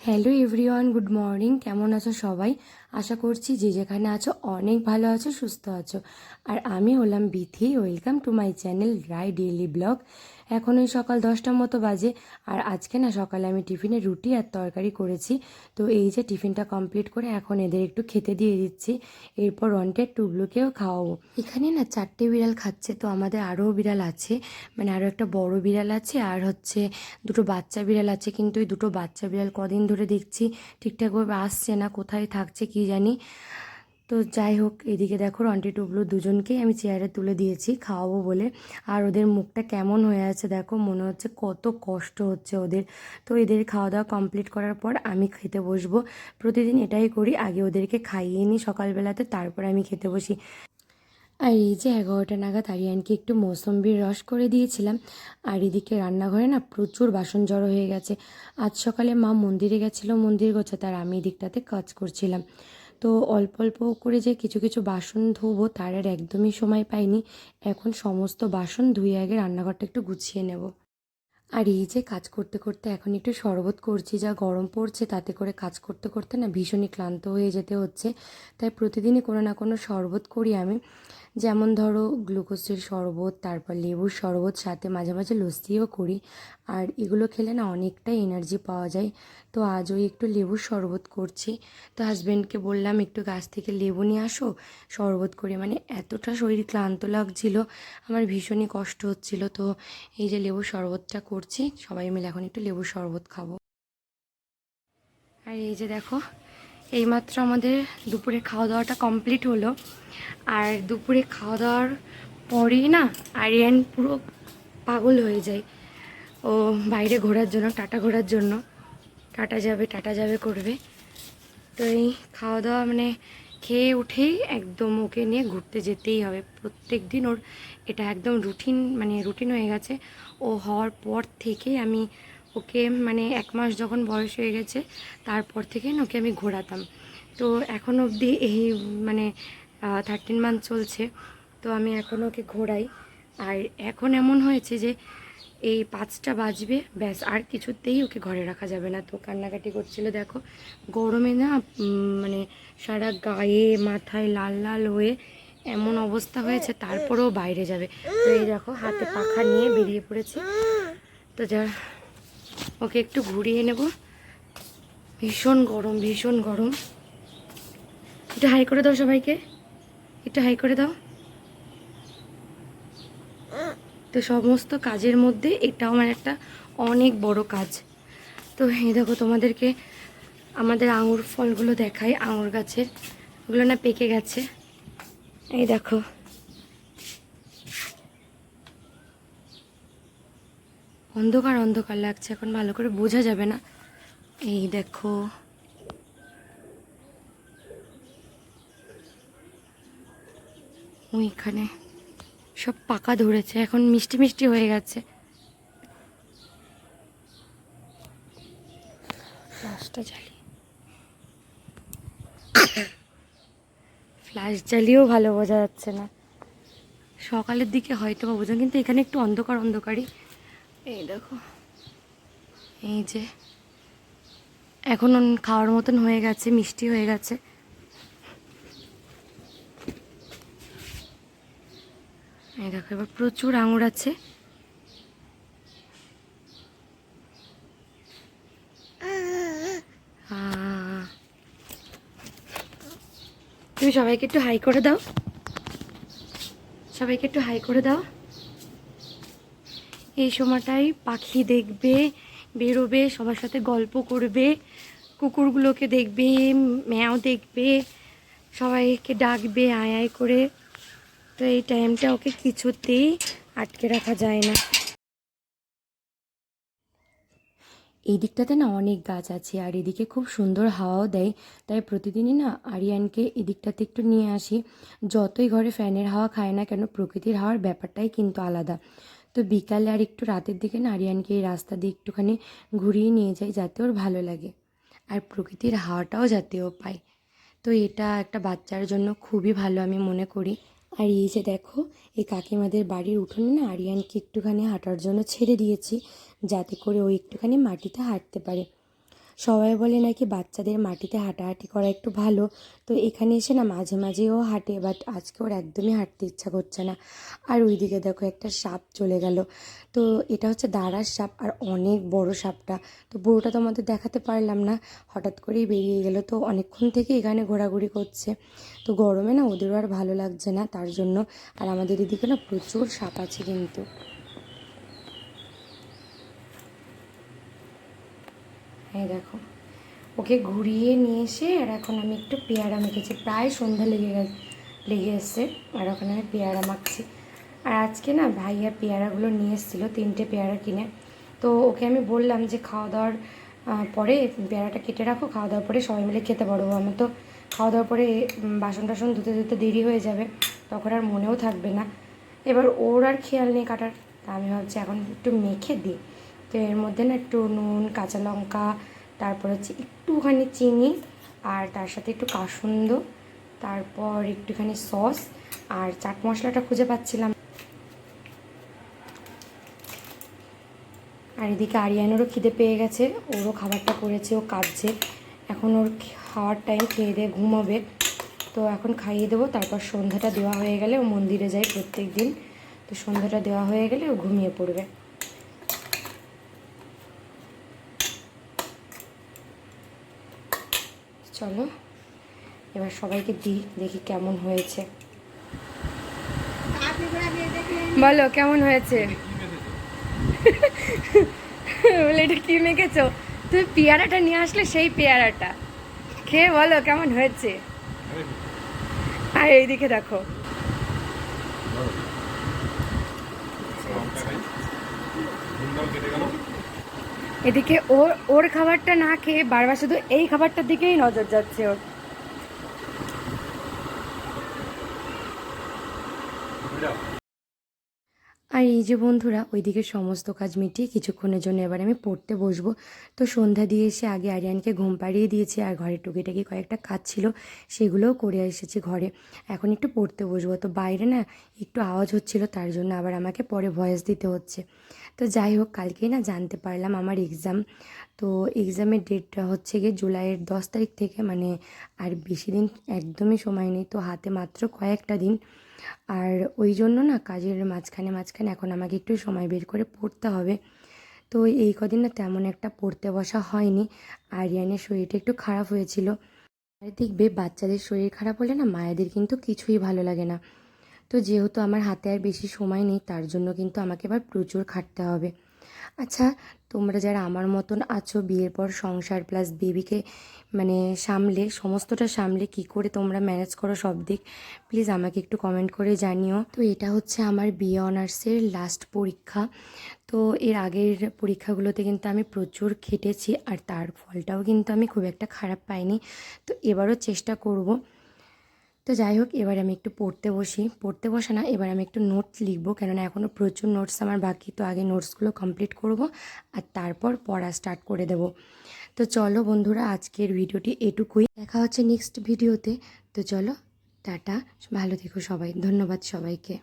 Hello everyone, good morning. কেমন আছো সবাই? আশা করছি যে যেখানে আছো অনেক ভালো আছো, সুস্থ আছো। আর আমি হলাম Bithi. Welcome to my channel Rai daily blog. এখন ওই সকাল দশটার মতো বাজে। আর আজকে না সকালে আমি টিফিনে রুটি আর তরকারি করেছি। তো এই যে টিফিনটা কমপ্লিট করে এখন এদের একটু খেতে দিয়ে দিচ্ছি। এরপর রন্টের টুবলুকেও খাওয়াবো। এখানে না চারটে বিড়াল খাচ্ছে, তো আমাদের আরও বিড়াল আছে। মানে আরও একটা বড় বিড়াল আছে আর হচ্ছে দুটো বাচ্চা বিড়াল আছে। কিন্তু এই দুটো বাচ্চা বিড়াল কদিন ধরে দেখছি ঠিকঠাকভাবে আসছে না, কোথায় থাকছে কি জানি। তো যাই হোক, এদিকে দেখো রন্টি টুবলু দুজনকেই আমি চেয়ারে তুলে দিয়েছি খাওয়াবো বলে। আর ওদের মুখটা কেমন হয়ে আছে দেখো, মনে হচ্ছে কত কষ্ট হচ্ছে ওদের। তো এদের খাওয়া দাওয়া কমপ্লিট করার পর আমি খেতে বসবো। প্রতিদিন এটাই করি, আগে ওদেরকে খাইয়ে নিই সকালবেলাতে, তারপর আমি খেতে বসি। আর এই যে এগারোটা নাগাদ আরিয়ানকে একটু মৌসম্বির রস করে দিয়েছিলাম। আর এদিকে রান্নাঘরে না প্রচুর বাসন জড়ো হয়ে গেছে। আজ সকালে মা মন্দিরে গেছিল, মন্দির গোছাতে, আর আমি এদিকটাতে কাজ করছিলাম। তো অল্প অল্প করে যে কিছু কিছু বাসন ধোবো, তার আর একদমই সময় পাইনি। এখন সমস্ত বাসন ধুয়ে আগে রান্নাঘরটা একটু গুছিয়ে নেব। আর এই যে কাজ করতে করতে এখন একটু শরবত করছি, যা গরম পড়ছে তাতে করে কাজ করতে করতে না ভীষণই ক্লান্ত হয়ে যেতে হচ্ছে। তাই প্রতিদিনই কোনো না কোনো শরবত করি আমি। যেমন ধরো গ্লুকোজের শরবত, তারপর লেবুর শরবত, সাথে মাঝে মাঝে লস্যিও করি। আর এগুলো খেলে না অনেকটাই এনার্জি পাওয়া যায়। তো আজ ওই একটু লেবুর শরবত করছি। তো হাজব্যান্ডকে বললাম, একটু গাছ থেকে লেবু নিয়ে আসো। শরবত করে মানে এতটা শরীর ক্লান্ত লাগছিল, আমার ভীষণই কষ্ট হচ্ছিল। তো এই যে লেবুর শরবতটা করছি, সবাই মিলে এখন একটু লেবুর শরবত খাব। আর এই যে দেখো এইমাত্র আমাদের দুপুরে খাওয়া দাওয়াটা কমপ্লিট হলো। আর দুপুরে খাওয়া দাওয়ার পরেই না আরিয়ান পুরো পাগল হয়ে যায়। ও বাইরে ঘোরার জন্য, টাটা ঘোরার জন্য। টাটা যাবে টাটা যাবে করবে। তো এই খাওয়া দাওয়া মানে খেয়ে উঠেই একদম ওকে নিয়ে ঘুরতে যেতেই হবে। প্রত্যেক দিন ওর এটা একদম রুটিন মানে রুটিন হয়ে গেছে। ও হওয়ার পর থেকেই আমি ওকে মানে এক মাস যখন বয়স হয়ে গেছে, তারপর থেকেই না ওকে আমি ঘোরাতাম। তো এখন অবধি এই মানে থার্টিন মান্থ চলছে, তো আমি এখন ওকে ঘোরাই। আর এখন এমন হয়েছে যে এই পাঁচটা বাজবে, ব্যাস, আর কিছুতেই ওকে ঘরে রাখা যাবে না। তো কান্নাকাটি করছিল, দেখো, গরমে না মানে সারা গায়ে, মাথায় লাল লাল হয়ে এমন অবস্থা হয়েছে, তারপরেও বাইরে যাবে। তো এই দেখো, হাতে পাখা নিয়ে বেরিয়ে পড়েছে। তো যা ওকে একটু ঘুরিয়ে নেব। ভীষণ গরম ভীষণ গরম। একটু হাই করে দাও সবাইকে। একটু হাই করে দাও। তো সমস্ত কাজের মধ্যে এটাও আমার একটা অনেক বড় কাজ। তো এই দেখো তোমাদেরকে আমাদের আঙুর ফলগুলো দেখাই, আঙুর গাছের। ওগুলো না পেকে গেছে। এই দেখো। অন্ধকার অন্ধকার লাগছে। এখন ভালো করে বোঝা যাবে না। এই দেখো। ওইখানে সব পাকা ধরেছে। এখন মিষ্টি মিষ্টি হয়ে গেছে। ফ্লাশটা জ্বালি। ফ্ল্যাশ জ্বালিয়েও ভালো বোঝা যাচ্ছে না। সকালের দিকে হয়তো বা বোঝা, কিন্তু এখানে একটু অন্ধকার, অন্ধকারই। এই দেখো। এই যে, এখন খাওয়ার মতন হয়ে গেছে, মিষ্টি হয়ে গেছে। এই দেখো, এবার প্রচুর আঙুর আছে। তুমি সবাইকে একটু হাই করে দাও। সবাইকে একটু হাই করে দাও। এই সময়টাই পাখি দেখবে, বেরোবে, সবার সাথে গল্প করবে, কুকুরগুলোকে দেখবে, ম্যাও দেখবে, সবাইকে ডাকবে, আয় আয় করে। তো এই টাইমটা ওকে কিছুতেই আটকে রাখা যায় না। এই দিকটাতে না অনেক গাছ আছে আর এদিকে খুব সুন্দর হাওয়াও দেয়। তাই প্রতিদিনই না আরিয়ানকে এদিকটাতে একটু নিয়ে আসি। যতই ঘরে ফ্যানের হাওয়া খায় না কেন, প্রকৃতির হাওয়ার ব্যাপারটাই কিন্তু আলাদা। তো বিকালে আর একটু রাতের দিকে না আরিয়ানকে এই রাস্তা দিয়ে একটুখানি ঘুরিয়ে নিয়ে যাই যাতে ওর ভালো লাগে। আর প্রকৃতির হাওয়াটাও যাতে ও পায়। তো এটা একটা বাচ্চার জন্য খুবই ভালো আমি মনে করি। আর এই যে দেখো, এই কাকিমাদের বাড়ির উঠোনে না আরিয়ানকে একটুখানি হাঁটার জন্য ছেড়ে দিয়েছি, যাতে করে ও একটুখানি মাটিতে হাঁটতে পারে। সবাই বলে নাকি বাচ্চাদের মাটিতে হাঁটাহাঁটি করা একটু ভালো। তো এখানে এসে না মাঝে মাঝেও হাঁটে বাট আজকে ওর একদমই হাঁটতে ইচ্ছা করছে না। আর ওইদিকে দেখো একটা সাপ চলে গেল। তো এটা হচ্ছে দাঁড়ার সাপ আর অনেক বড় সাপটা। তো পুরোটা তোমাদের দেখাতে পারলাম না, হঠাৎ করেই বেরিয়ে গেল। তো অনেকক্ষণ থেকে এখানে ঘোরাঘুরি করছে। তো গরমে না ওদেরও আর ভালো লাগছে না, তার জন্য। আর আমাদের এদিকে না প্রচুর সাপ আছে কিন্তু। এই দেখো। ওকে ঘুরিয়ে নিয়ে এসে আর এখন আমি একটু পেয়ারা মেখেছি। প্রায় সন্ধ্যা লেগে গেছে, লেগে এসছে, আর ওখানে আমি পেয়ারা মাখছি। আর আজকে না ভাইয়া পেয়ারাগুলো নিয়ে এসেছিল, তিনটে পেয়ারা কিনে। তো ওকে আমি বললাম যে খাওয়া দাওয়ার পরে পেয়ারাটা কেটে রাখো খাওয়া দাওয়ার পরে সবাই মিলে খেতে পারব আমার তো খাওয়া দাওয়ার পরে বাসন টাসন ধুতে ধুতে দেরি হয়ে যাবে, তখন আর মনেও থাকবে না। এবার ওর আর খেয়াল নেই কাটার, তা আমি ভাবছি এখন একটু মেখে দিই। তো এর মধ্যে না একটু নুন, কাঁচা লঙ্কা, তারপর হচ্ছে একটুখানি চিনি আর তার সাথে একটু কাসুন্দ, তারপর একটুখানি সস আর চাট মশলাটা খুঁজে পাচ্ছিলাম। আর এদিকে আরিয়ানেরও খিদে পেয়ে গেছে, ওরও খাবারটা করেছে, ও কাঁদছে। এখন ওর খাওয়ার টাইম খেয়ে দিয়ে ঘুমাবে। তো এখন খাইয়ে দেবো, তারপর সন্ধ্যাটা দেওয়া হয়ে গেলে ও মন্দিরে যায় প্রত্যেক দিন তো সন্ধ্যাটা দেওয়া হয়ে গেলে ও ঘুমিয়ে পড়বে। চলো। এবার সবাইকে দিই, দেখি কেমন হয়েছে। বলো, কেমন হয়েছে? বলে, এটা কি মেখেছো? তুমি পেয়ারাটা নিয়ে আসলে সেই পেয়ারাটা। খেয়ে বলো, কেমন হয়েছে? আর এইদিকে দেখো। এদিকে ওর ওর খাবারটা না খেয়ে বারবার শুধু এই খাবারটার দিকেই নজর যাচ্ছে ওর। আর এই যে বন্ধুরা, ওইদিকে সমস্ত কাজ মিটিয়ে কিছুক্ষণের জন্য এবার আমি পড়তে বসবো। তো সন্ধ্যা দিয়ে এসে আগে আরিয়ানকে ঘুম পাড়িয়ে দিয়েছি, আর ঘরে টুকিটাকি কয়েকটা কাজ ছিল, সেগুলোও করে এসেছি ঘরে। এখন একটু পড়তে বসবো। তো বাইরে না একটু আওয়াজ হচ্ছিল, তার জন্য আবার আমাকে পরে ভয়েস দিতে হচ্ছে। তো যাই হোক, কালকেই না জানতে পারলাম আমার এক্সাম তো এক্সামের ডেটটা হচ্ছে গিয়ে জুলাইয়ের দশ তারিখ থেকে মানে আর বেশি দিন একদমই সময় নেই, তো হাতে মাত্র কয়েকটা দিন। আর ওই জন্য না কাজের মাঝখানে মাঝখানে এখন আমাকে একটু সময় বের করে পড়তে হবে। তো এই কদিন না তেমন একটা পড়তে বসা হয়নি। আরিয়ানের শরীরটা একটু খারাপ হয়েছিল। দেখবে বাচ্চাদের শরীর খারাপ হলে না মায়েদের কিন্তু কিছুই ভালো লাগে না। তো যেহেতু আমার হাতে আর বেশি সময় নেই, তার জন্য কিন্তু আমাকে এবার প্রচুর খাটতে হবে। আচ্ছা তোমরা যারা আমার মতন আছো, বিয়ের পর সংসার প্লাস বেবিকে মানে সামলে, সমস্তটা সামলে কি করে তোমরা ম্যানেজ করো সব দিক প্লিজ আমাকে একটু কমেন্ট করে জানিও। তো এটা হচ্ছে আমার বিএ অনার্সের লাস্ট পরীক্ষা। তো এর আগের পরীক্ষাগুলোতে কিন্তু আমি প্রচুর খেটেছি, আর তার ফলটাও কিন্তু আমি খুব একটা খারাপ পাইনি। তো এবারও চেষ্টা করব। তো যাই হোক, এবার আমি একটু পড়তে বসি। পড়তে বসে না, এবার আমি একটু নোটস লিখব, কেননা এখনও প্রচুর নোটস আমার বাকি, তো আগে নোটসগুলো কমপ্লিট করব আর তারপর পড়া স্টার্ট করে দেব। তো চলো বন্ধুরা, আজকের ভিডিওটি এটুকুই। দেখা হচ্ছে নেক্সট ভিডিওতে তো চলো, টাটা, ভালো থেকো সবাই। ধন্যবাদ সবাইকে।